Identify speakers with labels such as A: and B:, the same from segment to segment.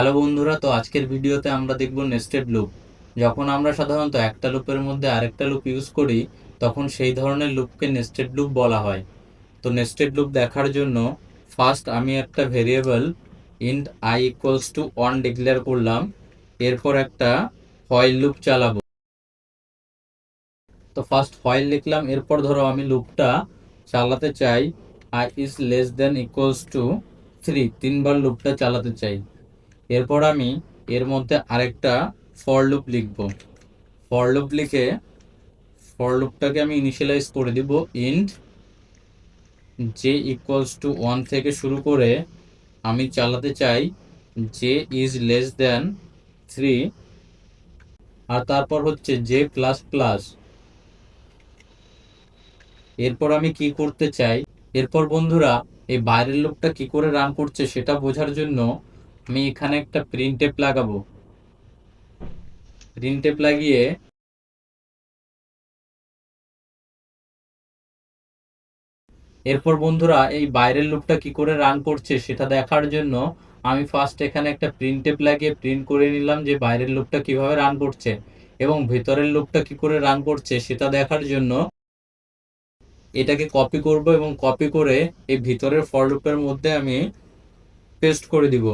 A: Hello বন্ধুরা, তো আজকের ভিডিওতে আমরা দেখব নেস্টেড লুপ যখন আমরা সাধারণত একটা লুপের মধ্যে আরেকটা লুপ ইউজ করি, তখন সেই ধরনের লুপকে নেস্টেড লুপ বলা হয়। তো নেস্টেড লুপ দেখার জন্য ফার্স্ট আমি একটা variable int I equals to one declare করলাম, এরপর একটা ফয়েল লুপ চালাবো। তো ফার্স্ট ফয়েল লিখলাম, এরপর ধরো আমি লুপটা চালাতে চাই I is less than equals to three তিনবার লুপটা চালাতে চাই। এরপর আমি এর মধ্যে আরেকটা ফর লুপ লিখব। ফর লুপ লিখে ফর লুপটাকে আমি ইনিশিয়ালাইজ করে দিব int J equals to one থেকে শুরু করে আমি চালাতে চাই J is less than three আর তারপর হচ্ছে জে প্লাস প্লাস এরপর আমি কি করতে চাই? এরপর বন্ধুরা, এই বাইরের লোকটা কি করে রান করছে সেটা বোঝার জন্য আমি এখানে একটা প্রিন্ট টেপ লাগাবো। প্রিন্ট টেপ লাগিয়ে এরপর বন্ধুরা এই বাইরের লুপটা কি করে রান করছে সেটা দেখার জন্য আমি ফার্স্ট এখানে একটা প্রিন্ট টেপ লাগিয়ে প্রিন্ট করে নিলাম যে বাইরের লুপটা কীভাবে রান করছে এবং ভেতরের লুপটা কি করে রান করছে সেটা দেখার জন্য এটাকে কপি করব এবং কপি করে এই ভিতরের ফর লুপের মধ্যে আমি পেস্ট করে দিব।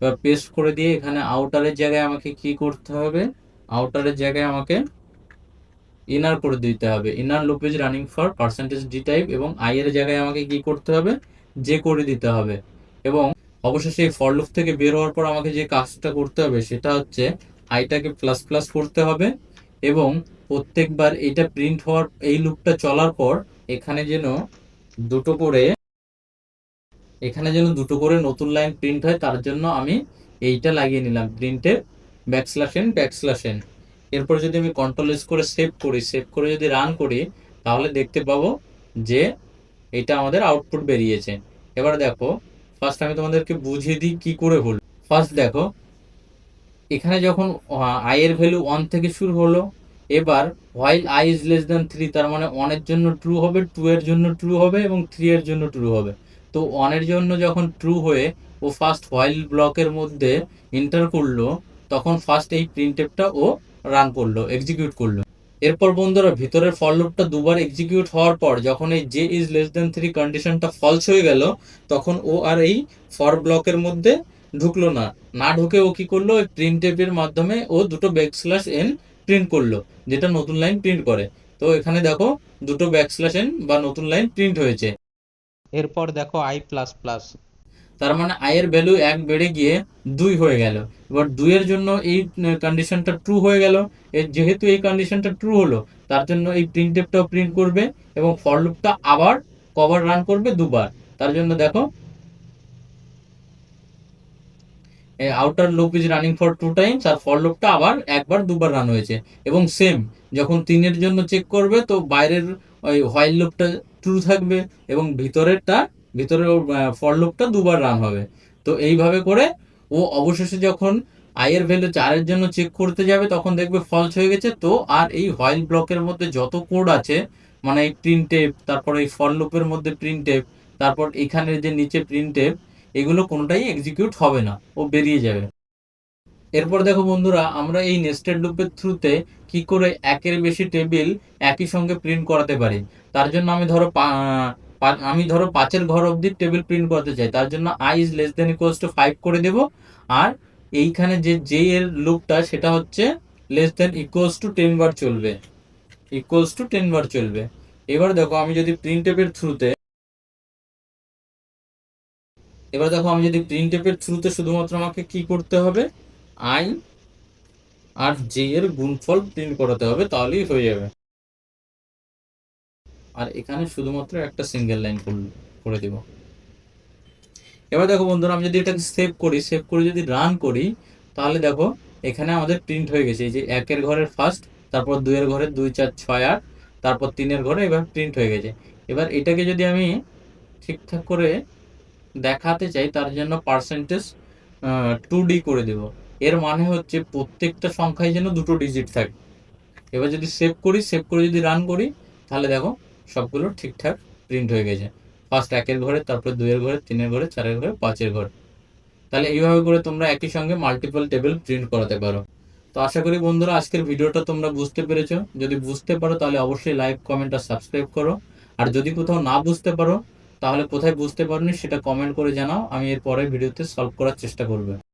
A: এবার পেস্ট করে দিয়ে এখানে আউটারের জায়গায় আমাকে কি করতে হবে? আউটারের জায়গায় আমাকে ইনার করে দিতে হবে। Inner loop is running for percentage D type এবং আই এর জায়গায় আমাকে কি করতে হবে? যে করে দিতে হবে। এবং অবশেষে এই ফর লুপ থেকে বের হওয়ার পর আমাকে যে কাজটা করতে হবে সেটা হচ্ছে আইটাকে প্লাস প্লাস করতে হবে এবং প্রত্যেকবার এটা প্রিন্ট হওয়ার, এই লুপটা চলার পর এখানে যেন দুটো করে এখানে যেন দুটো করে নতুন লাইন প্রিন্ট হয়, তার জন্য আমি এইটা লাগিয়ে নিলাম প্রিন্টের ব্যাকস্ল্যাশ এন এন এরপর যদি আমি কন্ট্রোল এস করে সেভ করি সেভ করে যদি রান করি, তাহলে দেখতে পাবো যে এটা আমাদের আউটপুট বেরিয়েছে। এবার দেখো ফার্স্ট আমি তোমাদেরকে বুঝিয়ে দিই কি করে হলো। ফার্স্ট দেখো, এখানে যখন আই এর ভ্যালু ওয়ান থেকে শুরু হলো, এবার while I is less than three তার মানে ওয়ানের জন্য ট্রু হবে টু এর জন্য ট্রু হবে, এবং থ্রি এর জন্য ট্রু হবে। তো ওয়ানের জন্য যখন ট্রু হয়ে ও ফার্স্ট হোয়াইল ব্লকের মধ্যে এন্টার করল, তখন ফার্স্ট এই প্রিন্টেপটা ও রান করল এক্সিকিউট করল। এরপর বন্ধুরা, ভিতরের ফর লুপটা দুবার এক্সিকিউট হওয়ার পর যখন এই J is less than three কন্ডিশনটা ফলস হয়ে গেল, তখন ও আর এই ফর ব্লকের মধ্যে ঢুকলো না। না ঢুকে ও কি করল? ওই প্রিন্ট টেপের মাধ্যমে ও দুটো ব্যাকস্ল্যাশ এন প্রিন্ট করল, যেটা নতুন লাইন প্রিন্ট করে। তো এখানে দেখো, দুটো ব্যাকস্ল্যাশ এন বা নতুন লাইন প্রিন্ট হয়েছে। এরপর দেখো আই প্লাস প্লাস তার মানে আই এর ভ্যালু এক বেড়ে গিয়ে দুই হয়ে গেল। এবার দুইয়ের জন্য এই কন্ডিশনটা ট্রু হয়ে গেল। যেহেতু এই কন্ডিশনটা ট্রু হলো, তার জন্য এই প্রিন্ট টেপটাও প্রিন্ট করবে এবং ফর লুপটা আবার কভার রান করবে দুবার। তার জন্য দেখো outer loop is running for two times R for লুপটা আবার একবার দুবার রান হয়েছে। এবং সেম যখন তিনের জন্য চেক করবে, তো বাইরের ওই হোয়াইল লুপটা ট্রু থাকবে এবং ভিতরেরটা, ভিতরের ফর লুপটা দুবার রান হবে। তো এইভাবে করে ও অবশেষে যখন আইয়ের ভ্যালু চারের জন্য চেক করতে যাবে, তখন দেখবে ফলস হয়ে গেছে। তো আর এই হোয়াইল ব্লকের মধ্যে যত কোড আছে মানে এই প্রিন্ট টেপ তারপর এই ফর লুপের মধ্যে প্রিন্ট টেপ তারপর এখানের যে নিচে প্রিন্ট টেপ এগুলো কোনোটাই এক্সিকিউট হবে না। ও বেরিয়ে যাবে। এরপর দেখো বন্ধুরা, আমরা এই নেস্টেড লুপের থ্রুতে কি করে একের বেশি টেবিল একই সঙ্গে প্রিন্ট করাতে পারি? তার জন্য আমি ধরো আমি ধরো পাঁচের ঘর অবধি টেবিল প্রিন্ট করতে চাই। তার জন্য I is less than equals to five করে দেব। আর এইখানে যে জে এর লুপটা সেটা হচ্ছে less than equals to ten বার চলবে। ইকুয়ালস টু টেন বার চলবে। এবার দেখো, আমি যদি প্রিন্ট টেপের থ্রুতে, এবার দেখো, আমি যদি প্রিন্ট টেপের থ্রুতে শুধুমাত্র আমাকে কি করতে হবে? আই আর জে এর গুণফল প্রিন্ট করাতে হবে, তাহলেই হয়ে যাবে। আর এখানে শুধুমাত্র একটা সিঙ্গেল লাইন করে দিব। এবার দেখো বন্ধুরা, আমি যদি এটাকে সেভ করি সেভ করে যদি রান করি, তাহলে দেখো এখানে আমাদের প্রিন্ট হয়ে গেছে। এই যে একের ঘরের ফার্স্ট তারপর দুইয়ের ঘরে দুই, চার, ছয়, আট, তারপর তিনের ঘরে এবার প্রিন্ট হয়ে গেছে। এবার এটাকে যদি আমি ঠিকঠাক করে দেখাতে চাই, তার জন্য পার্সেন্টেজ টু ডি করে দেব। এর মানে হচ্ছে প্রত্যেকটা সংখ্যায় যেন দুটো ডিজিট থাকে। এবার যদি সেভ করি সেভ করে যদি রান করি, তাহলে দেখো সবগুলো ঠিকঠাক প্রিন্ট হয়ে গেছে। ফার্স্ট একের ঘরে, তারপর দুইয়ের ঘরে, তিনের ঘরে, চারের ঘরে, পাঁচের ঘরে। তাহলে এইভাবে করে তোমরা একই সঙ্গে মাল্টিপল টেবিল প্রিন্ট করাতে পারো। তো আশা করি বন্ধুরা, আজকের ভিডিওটা তোমরা বুঝতে পেরেছ। যদি বুঝতে পারো, তাহলে অবশ্যই লাইক কমেন্ট আর সাবস্ক্রাইব করো। আর যদি কোথাও না বুঝতে পারো, তাহলে কোথায় বুঝতে পারোনি, সেটা কমেন্ট করে জানাও। আমি এর পরের ভিডিওতে সলভ করার চেষ্টা করব।